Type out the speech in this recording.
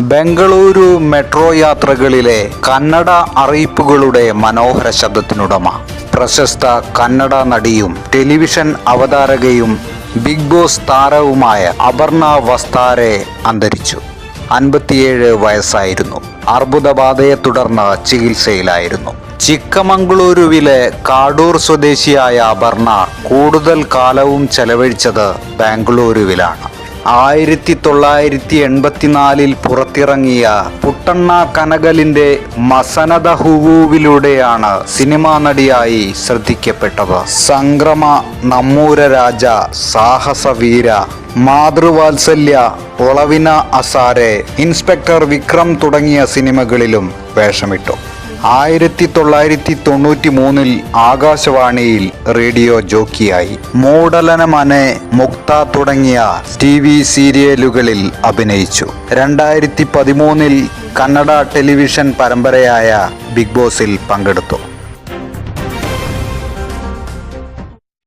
Bengaluru metro യാത്രകളിലെ കന്നഡ അറിയിപ്പുകളുടെ മനോഹര ശബ്ദത്തിനുടമ. പ്രശസ്ത കന്നഡ നടിയും ടെലിവിഷൻ അവതാരകയും ബിഗ് ബോസ് താരവുമായ അപർണ വസ്താരെ അന്തരിച്ചു. അൻപത്തിയേഴ് വയസ്സായിരുന്നു. അർബുദബാധയെ തുടർന്ന് ചികിത്സയിലായിരുന്നു. ചിക്കമംഗളൂരുവിലെ കാടൂർ സ്വദേശിയായ അപർണ കൂടുതൽ കാലവും ചെലവഴിച്ചത് ബാംഗ്ലൂരുവിലാണ്. ആയിരത്തി തൊള്ളായിരത്തി എൺപത്തിനാലിൽ പുറത്തിറങ്ങിയ പുട്ടണ്ണ കനകലിന്റെ മസനദ ഹുവുവിലൂടെയാണ് സിനിമാ നടിയായി ശ്രദ്ധിക്കപ്പെട്ടത് സംക്രമ നമ്മൂര രാജ സാഹസവീര മാതൃവാത്സല്യ പൊളവിന അസാരെ ഇൻസ്പെക്ടർ വിക്രം തുടങ്ങിയ സിനിമകളിലും വേഷമിട്ടു. ആയിരത്തി തൊള്ളായിരത്തി തൊണ്ണൂറ്റി മൂന്നിൽ ആകാശവാണിയിൽ റേഡിയോ ജോക്കിയായി. മൂടലനമനെ മുക്ത തുടങ്ങിയ ടി വി സീരിയലുകളിൽ അഭിനയിച്ചു. രണ്ടായിരത്തി പതിമൂന്നിൽ കന്നഡ ടെലിവിഷൻ പരമ്പരയായ ബിഗ് ബോസിൽ പങ്കെടുത്തു.